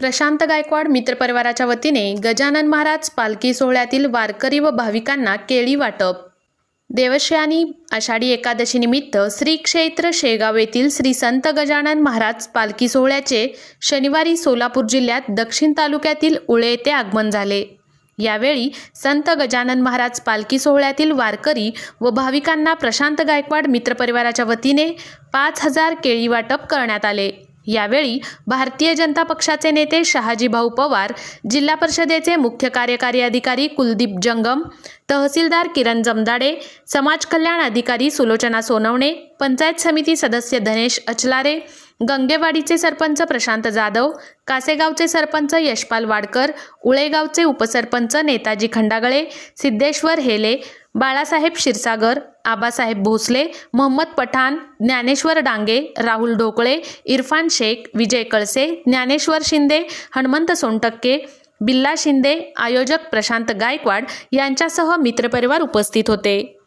प्रशांत गायकवाड मित्रपरिवाराच्या वतीने गजानन महाराज पालखी सोहळ्यातील वारकरी व भाविकांना केळी वाटप. देवश्यानी आषाढी एकादशीनिमित्त श्री क्षेत्र शेगाव येथील श्री संत गजानन महाराज पालखी सोहळ्याचे शनिवारी सोलापूर जिल्ह्यात दक्षिण तालुक्यातील उळे येथे आगमन झाले. यावेळी संत गजानन महाराज पालखी सोहळ्यातील वारकरी व भाविकांना प्रशांत गायकवाड मित्रपरिवाराच्या वतीने पाच हजार केळी वाटप करण्यात आले. यावेळी भारतीय जनता पक्षाचे नेते शहाजीभाऊ पवार जिल्हा परिषदेचे मुख्य कार्यकारी अधिकारी कुलदीप जंगम तहसीलदार किरण जमदाडे समाज कल्याण अधिकारी सुलोचना सोनवणे पंचायत समिती सदस्य धनेश अचलारे गंगेवाडीचे सरपंच प्रशांत जाधव कासेगावचे सरपंच यशपाल वाडकर उळेगावचे उपसरपंच नेताजी खंडागळे सिद्धेश्वर हेले बाळासाहेब क्षीरसागर आबासाहेब भोसले मोहम्मद पठाण ज्ञानेश्वर डांगे राहुल ढोकळे इरफान शेख विजय कळसे ज्ञानेश्वर शिंदे हनुमंत सोनटक्के बिल्ला शिंदे आयोजक प्रशांत गायकवाड यांच्यासह मित्रपरिवार उपस्थित होते.